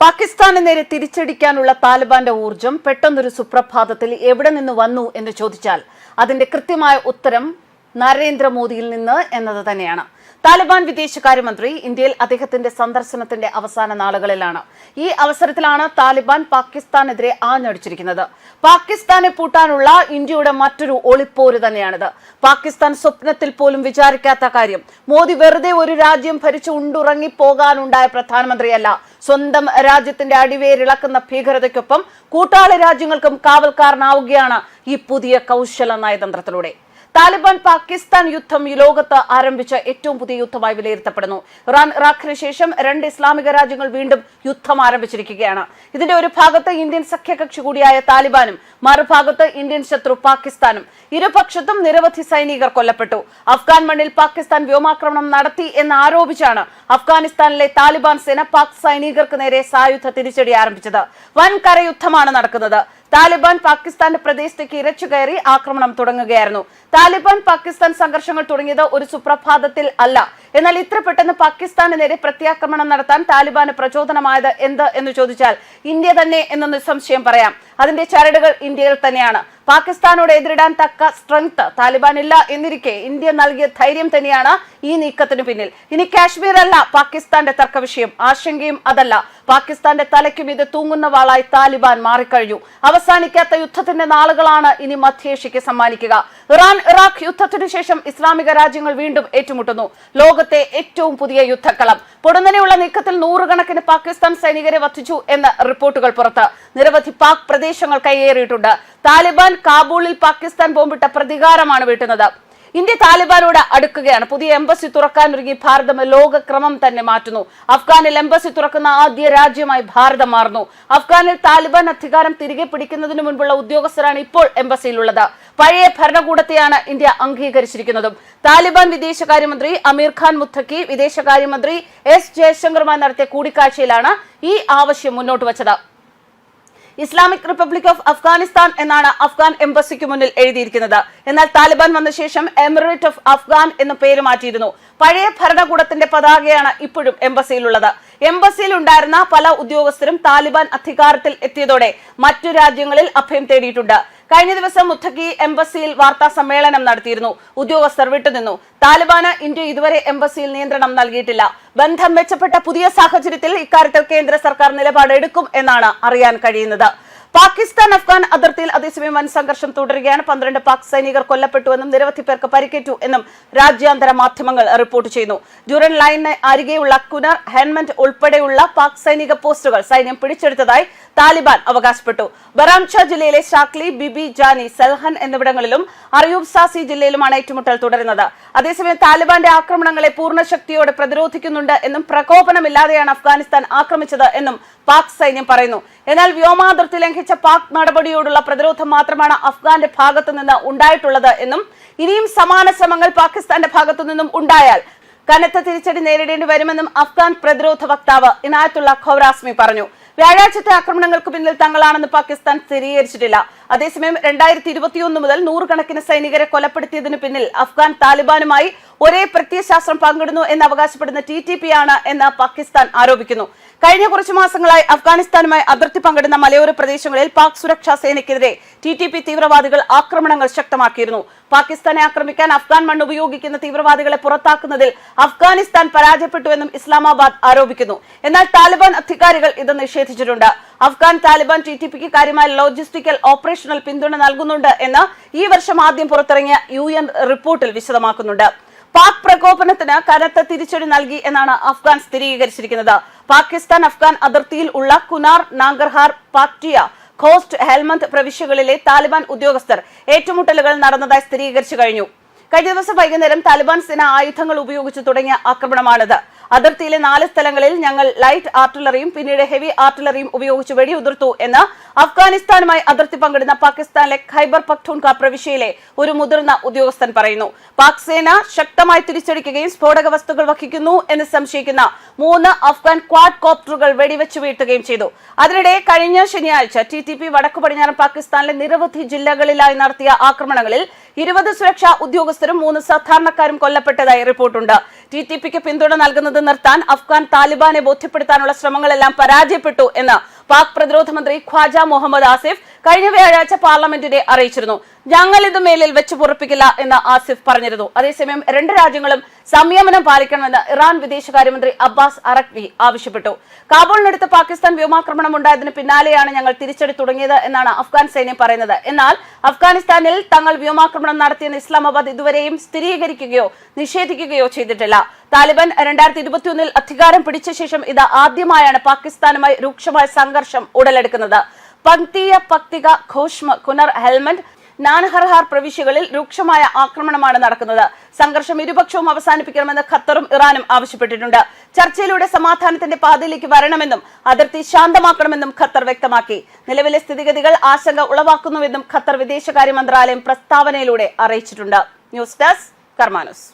പാകിസ്ഥാന് നേരെ തിരിച്ചടിക്കാനുള്ള താലിബാന്റെ ഊർജം പെട്ടെന്നൊരു സുപ്രഭാതത്തിൽ എവിടെ നിന്ന് വന്നു എന്ന് ചോദിച്ചാൽ അതിന്റെ കൃത്യമായ ഉത്തരം നരേന്ദ്രമോദിയിൽ നിന്ന് എന്നത് തന്നെയാണ്. താലിബാൻ വിദേശകാര്യമന്ത്രി ഇന്ത്യയിൽ അദ്ദേഹത്തിന്റെ സന്ദർശനത്തിന്റെ അവസാന നാളുകളിലാണ്. ഈ അവസരത്തിലാണ് താലിബാൻ പാകിസ്ഥാനെതിരെ ആഞ്ഞടിച്ചിരിക്കുന്നത്. പാകിസ്ഥാനെ പൂട്ടാനുള്ള ഇന്ത്യയുടെ മറ്റൊരു ഒളിപ്പോര് തന്നെയാണിത്. പാകിസ്ഥാൻ സ്വപ്നത്തിൽ പോലും വിചാരിക്കാത്ത കാര്യം മോദി വെറുതെ ഒരു രാജ്യം ഭരിച്ചു ഉണ്ടുറങ്ങി പോകാനുണ്ടായ പ്രധാനമന്ത്രിയല്ല. സ്വന്തം രാജ്യത്തിന്റെ അടിവേരിളക്കുന്ന ഭീകരതയ്ക്കൊപ്പം കൂട്ടാളി രാജ്യങ്ങൾക്കും കാവൽക്കാരനാവുകയാണ് ഈ പുതിയ കൗശല നയതന്ത്രത്തിലൂടെ. താലിബാൻ പാകിസ്ഥാൻ യുദ്ധം ലോകത്ത് ആരംഭിച്ച ഏറ്റവും പുതിയ യുദ്ധമായി വിലയിരുത്തപ്പെടുന്നു. ഇറാൻ ഇറാഖിന് ശേഷം രണ്ട് ഇസ്ലാമിക രാജ്യങ്ങൾ വീണ്ടും യുദ്ധം ആരംഭിച്ചിരിക്കുകയാണ്. ഇതിന്റെ ഒരു ഭാഗത്ത് ഇന്ത്യൻ സഖ്യകക്ഷി കൂടിയായ താലിബാനും മറുഭാഗത്ത് ഇന്ത്യൻ ശത്രു പാകിസ്ഥാനും. ഇരുപക്ഷത്തും നിരവധി സൈനികർ കൊല്ലപ്പെട്ടു. അഫ്ഗാൻ മണ്ണിൽ പാകിസ്ഥാൻ വ്യോമാക്രമണം നടത്തി എന്ന് ആരോപിച്ചാണ് അഫ്ഗാനിസ്ഥാനിലെ താലിബാൻ സേന പാക് സൈനികർക്ക് നേരെ സായുധ തിരിച്ചടി ആരംഭിച്ചത്. വൻ കരയുദ്ധമാണ് നടക്കുന്നത്. താലിബാൻ പാകിസ്ഥാന്റെ പ്രദേശത്തേക്ക് ഇരച്ചു കയറി ആക്രമണം തുടങ്ങുകയായിരുന്നു. താലിബാൻ പാകിസ്ഥാൻ സംഘർഷങ്ങൾ തുടങ്ങിയത് ഒരു സുപ്രഭാതത്തിൽ അല്ല. എന്നാൽ ഇത്ര പെട്ടെന്ന് പാകിസ്ഥാന് നേരെ പ്രത്യാക്രമണം നടത്താൻ താലിബാന് പ്രചോദനമായത് എന്ത് എന്ന് ചോദിച്ചാൽ ഇന്ത്യ തന്നെ എന്ന് നിസ്സംശയം പറയാം. അതിന്റെ ചരടുകൾ ഇന്ത്യയിൽ തന്നെയാണ്. പാകിസ്ഥാനോട് എതിരിടാൻ തക്ക സ്ട്രെങ്ത് താലിബാൻ ഇല്ല എന്നിരിക്കെ ഇന്ത്യ നൽകിയ ധൈര്യം തന്നെയാണ് ഈ നീക്കത്തിന് പിന്നിൽ. ഇനി കാശ്മീർ അല്ല പാകിസ്ഥാന്റെ തർക്ക വിഷയം ആശങ്കയും അതല്ല. പാകിസ്ഥാന്റെ തലയ്ക്കും ഇത് തൂങ്ങുന്ന വാളായി താലിബാൻ മാറിക്കഴിഞ്ഞു. അവസാനിക്കാത്ത യുദ്ധത്തിന്റെ നാളുകളാണ് ഇനി മധ്യേഷ്യയ്ക്ക് സമ്മാനിക്കുക. ഇറാൻ ഇറാഖ് യുദ്ധത്തിനു ശേഷം ഇസ്ലാമിക രാജ്യങ്ങൾ വീണ്ടും ഏറ്റുമുട്ടുന്നു. ലോകത്തെ ഏറ്റവും പുതിയ യുദ്ധക്കളം. പൊടുന്നനെയുള്ള നീക്കത്തിൽ നൂറുകണക്കിന് പാകിസ്ഥാൻ സൈനികരെ വധിച്ചു എന്ന റിപ്പോർട്ടുകൾ പുറത്ത്. നിരവധി പാക് പ്രദേശങ്ങൾ കൈയേറിയിട്ടുണ്ട് താലിബാൻ കാബൂളിൽ പാകിസ്ഥാൻ ബോംബിട്ട പ്രതികാരമാണ് വീട്ടുന്നത്. ഇന്ത്യ താലിബാനോട് അടുക്കുകയാണ്. പുതിയ എംബസി തുറക്കാനൊരുങ്ങി ഭാരതം ലോകക്രമം തന്നെ മാറ്റുന്നു. അഫ്ഗാനിൽ എംബസി തുറക്കുന്ന ആദ്യ രാജ്യമായി ഭാരതം മാറുന്നു. അഫ്ഗാനിൽ താലിബാൻ അധികാരം തിരികെ പിടിക്കുന്നതിന് മുൻപുള്ള ഉദ്യോഗസ്ഥരാണ് ഇപ്പോൾ എംബസിയിലുള്ളത്. പഴയ ഭരണകൂടത്തെയാണ് ഇന്ത്യ അംഗീകരിച്ചിരിക്കുന്നതും. താലിബാൻ വിദേശകാര്യമന്ത്രി അമീർ ഖാൻ മുത്തക്കി വിദേശകാര്യമന്ത്രി എസ് ജയശങ്കറുമായി നടത്തിയ കൂടിക്കാഴ്ചയിലാണ് ഈ ആവശ്യം മുന്നോട്ട് വച്ചത്. ഇസ്ലാമിക് റിപ്പബ്ലിക് ഓഫ് അഫ്ഗാനിസ്ഥാൻ എന്നാണ് അഫ്ഗാൻ എംബസിക്ക് മുന്നിൽ എഴുതിയിരിക്കുന്നത്. എന്നാൽ താലിബാൻ വന്ന ശേഷം എമിറേറ്റ് ഓഫ് അഫ്ഗാൻ എന്ന് പേര് മാറ്റിയിരുന്നു. പഴയ ഭരണകൂടത്തിന്റെ പതാകയാണ് ഇപ്പോഴും എംബസിയിലുള്ളത്. എംബസിയിൽ ഉണ്ടായിരുന്ന പല ഉദ്യോഗസ്ഥരും താലിബാൻ അധികാരത്തിൽ എത്തിയതോടെ മറ്റു രാജ്യങ്ങളിൽ അഭയം തേടിയിട്ടുണ്ട്. കഴിഞ്ഞ ദിവസം മുത്തഖി എംബസിയിൽ വാർത്താ സമ്മേളനം നടത്തിയിരുന്നു. ഉദ്യോഗസ്ഥർ വിട്ടുനിന്നു. താലിബാന് ഇന്ത്യ ഇതുവരെ എംബസിയിൽ നിയന്ത്രണം നൽകിയിട്ടില്ല. ബന്ധം മെച്ചപ്പെട്ട പുതിയ സാഹചര്യത്തിൽ ഇക്കാര്യത്തിൽ കേന്ദ്ര സർക്കാർ നിലപാട് എടുക്കും എന്നാണ് അറിയാൻ കഴിയുന്നത്. പാകിസ്ഥാൻ അഫ്ഗാൻ അതിർത്തിയിൽ അതേസമയം വൻ സംഘർഷം തുടരുകയാണ്. പന്ത്രണ്ട് പാക് സൈനികർ കൊല്ലപ്പെട്ടുവെന്നും നിരവധി പേർക്ക് പരിക്കേറ്റു എന്നും രാജ്യാന്തര മാധ്യമങ്ങൾ റിപ്പോർട്ട് ചെയ്യുന്നു. ജുറൻ ലൈനിന് അരികെയുള്ള കുനർ ഹെൻമെന്റ് ഉൾപ്പെടെയുള്ള പാക് സൈനിക പോസ്റ്റുകൾ സൈന്യം പിടിച്ചെടുത്തതായി താലിബാൻ അവകാശപ്പെട്ടു. ബറാംഷ ജില്ലയിലെ ഷാക്ലി ബിബി ജാനി സൽഹൻ എന്നിവിടങ്ങളിലും അറിയൂബ് സാസി ജില്ലയിലുമാണ് ഏറ്റുമുട്ടൽ തുടരുന്നത്. അതേസമയം താലിബാന്റെ ആക്രമണങ്ങളെ പൂർണ ശക്തിയോടെ പ്രതിരോധിക്കുന്നുണ്ട് എന്നും പ്രകോപനമില്ലാതെയാണ് അഫ്ഗാനിസ്ഥാൻ ആക്രമിച്ചത് എന്നും പാക് സൈന്യം പറയുന്നു. എന്നാൽ വ്യോമാതിർത്തി ലംഘിച്ച പാക് നടപടിയോടുള്ള പ്രതിരോധം മാത്രമാണ് അഫ്ഗാന്റെ ഭാഗത്തു നിന്ന് ഉണ്ടായിട്ടുള്ളത് എന്നും ഇനിയും സമാന ശ്രമങ്ങൾ പാകിസ്ഥാന്റെ ഭാഗത്തു നിന്നും ഉണ്ടായാൽ കനത്ത തിരിച്ചടി നേരിടേണ്ടി വരുമെന്നും അഫ്ഗാൻ പ്രതിരോധ വക്താവ് ഇനായത്തുള്ള ഖൗറാസ്മി പറഞ്ഞു. വ്യാഴാഴ്ചത്തെ ആക്രമണങ്ങൾക്ക് പിന്നിൽ തങ്ങളാണെന്ന് പാകിസ്ഥാൻ സ്ഥിരീകരിച്ചിട്ടില്ല. അതേസമയം രണ്ടായിരത്തി ഇരുപത്തിയൊന്ന് മുതൽ നൂറുകണക്കിന് സൈനികരെ കൊലപ്പെടുത്തിയതിനു പിന്നിൽ അഫ്ഗാൻ താലിബാനുമായി ഒരേ പ്രത്യയശാസ്ത്രം പങ്കിടുന്നു എന്ന് അവകാശപ്പെടുന്ന ടി ടി പി ആണ് എന്ന് പാകിസ്ഥാൻ ആരോപിക്കുന്നു. കഴിഞ്ഞ കുറച്ചു മാസങ്ങളായി അഫ്ഗാനിസ്ഥാനുമായി അതിർത്തി പങ്കിടുന്ന മലയോര പ്രദേശങ്ങളിൽ പാക് സുരക്ഷാ സേനയ്ക്കെതിരെ ടി ടി പി തീവ്രവാദികൾ ആക്രമണങ്ങൾ ശക്തമാക്കിയിരുന്നു. പാകിസ്ഥാനെ ആക്രമിക്കാൻ അഫ്ഗാൻ മണ്ണ് ഉപയോഗിക്കുന്ന തീവ്രവാദികളെ പുറത്താക്കുന്നതിൽ അഫ്ഗാനിസ്ഥാൻ പരാജയപ്പെട്ടുവെന്നും ഇസ്ലാമാബാദ് ആരോപിക്കുന്നു. എന്നാൽ താലിബാൻ അധികാരികൾ ഇത് നിഷേധിച്ചിട്ടുണ്ട്. അഫ്ഗാൻ താലിബാൻ ടി ടി പിക്ക് കാര്യമായ ലോജിസ്റ്റിക്കൽ ഓപ്പറേഷണൽ പിന്തുണ നൽകുന്നുണ്ട് എന്ന് ഈ വർഷം ആദ്യം പുറത്തിറങ്ങിയ യു റിപ്പോർട്ടിൽ വിശദമാക്കുന്നുണ്ട്. പാക് പ്രകോപനത്തിന് കനത്ത തിരിച്ചടി നൽകി എന്നാണ് അഫ്ഗാൻ സ്ഥിരീകരിച്ചിരിക്കുന്നത്. പാകിസ്ഥാൻ അഫ്ഗാൻ അതിർത്തിയിൽ ഉള്ള കുനാർ നാഗർഹാർ പാക്ടിയ ഖോസ്റ്റ് ഹെൽമന്ത് പ്രവിശ്യകളിലെ താലിബാൻ ഉദ്യോഗസ്ഥർ ഏറ്റുമുട്ടലുകൾ നടന്നതായി സ്ഥിരീകരിച്ചു കഴിഞ്ഞു. കഴിഞ്ഞ ദിവസം വൈകുന്നേരം താലിബാൻ സേന ആയുധങ്ങൾ ഉപയോഗിച്ച് തുടങ്ങിയ ആക്രമണമാണിത്. അതിർത്തിയിലെ നാല് സ്ഥലങ്ങളിൽ ഞങ്ങൾ ലൈറ്റ് ആർട്ടിലറിയും പിന്നീട് ഹെവി ആർട്ടിലറിയും ഉപയോഗിച്ച് വെടിയുതിർത്തു എന്ന് അഫ്ഗാനിസ്ഥാനുമായി അതിർത്തി പങ്കിടുന്ന പാകിസ്ഥാനിലെ ഖൈബർ പഖ്തൂൺഖ പ്രവിശ്യയിലെ ഒരു മുതിർന്ന ഉദ്യോഗസ്ഥൻ പറയുന്നു. പാക് സേന ശക്തമായി തിരിച്ചടിക്കുകയും സ്ഫോടക വസ്തുക്കൾ വഹിക്കുന്നു എന്ന് സംശയിക്കുന്ന മൂന്ന് അഫ്ഗാൻ ക്വാഡ് കോപ്റ്ററുകൾ വെടിവെച്ച് വീഴ്ത്തുകയും ചെയ്തു. അതിനിടെ കഴിഞ്ഞ ശനിയാഴ്ച ടി ടി പി വടക്കു പടിഞ്ഞാറൻ പാകിസ്ഥാനിലെ നിരവധി ജില്ലകളിലായി നടത്തിയ ആക്രമണങ്ങളിൽ ഇരുപത് സുരക്ഷാ ഉദ്യോഗസ്ഥരും മൂന്ന് സാധാരണക്കാരും കൊല്ലപ്പെട്ടതായി റിപ്പോർട്ടുണ്ട്. ടി ടി പിക്ക് പിന്തുണ നൽകുന്നത് നിർത്താൻ അഫ്ഗാൻ താലിബാനെ ബോധ്യപ്പെടുത്താനുള്ള ശ്രമങ്ങളെല്ലാം പരാജയപ്പെട്ടു എന്ന് പാക് പ്രതിരോധ മന്ത്രി ഖ്വാജ മുഹമ്മദ് ആസിഫ് കഴിഞ്ഞ വ്യാഴാഴ്ച പാർലമെന്റിനെ അറിയിച്ചിരുന്നു. ഞങ്ങൾ ഇത് മേലിൽ വെച്ച് പുറപ്പിക്കില്ല എന്ന് ആസിഫ് പറഞ്ഞിരുന്നു. അതേസമയം രണ്ട് രാജ്യങ്ങളും സംയമനം പാലിക്കണമെന്ന് ഇറാൻ വിദേശകാര്യമന്ത്രി അബ്ബാസ് അറക്വി ആവശ്യപ്പെട്ടു. കാബൂളിനടുത്ത് പാകിസ്ഥാൻ വ്യോമാക്രമണം ഉണ്ടായതിന് പിന്നാലെയാണ് ഞങ്ങൾ തിരിച്ചടി തുടങ്ങിയത് എന്നാണ് അഫ്ഗാൻ സൈന്യം പറയുന്നത്. എന്നാൽ അഫ്ഗാനിസ്ഥാനിൽ തങ്ങൾ വ്യോമാക്രമണം നടത്തിയെന്ന് ഇസ്ലാമാബാദ് ഇതുവരെയും സ്ഥിരീകരിക്കുകയോ നിഷേധിക്കുകയോ ചെയ്തിട്ടില്ല. താലിബാൻ രണ്ടായിരത്തി ഇരുപത്തിയൊന്നിൽ അധികാരം പിടിച്ച ശേഷം ഇത് ആദ്യമായാണ് പാകിസ്ഥാനുമായി രൂക്ഷമായ സംഘർഷം ഉടലെടുക്കുന്നത്. പക്തിക ഘോഷ്മ കുനർ ഹെൽമന്റ് നാൻഹർഹാർ പ്രവിശ്യകളിൽ രൂക്ഷമായ ആക്രമണമാണ് നടക്കുന്നത്. സംഘർഷം ഇരുപക്ഷവും അവസാനിപ്പിക്കണമെന്ന് ഖത്തറും ഇറാനും ആവശ്യപ്പെട്ടിട്ടുണ്ട്. ചർച്ചയിലൂടെ സമാധാനത്തിന്റെ പാതയിലേക്ക് വരണമെന്നും അതിർത്തി ശാന്തമാക്കണമെന്നും ഖത്തർ വ്യക്തമാക്കി. നിലവിലെ സ്ഥിതിഗതികൾ ആശങ്ക ഉളവാക്കുന്നുവെന്നും ഖത്തർ വിദേശകാര്യ മന്ത്രാലയം പ്രസ്താവനയിലൂടെ അറിയിച്ചിട്ടുണ്ട്. News desk കർമാനസ്.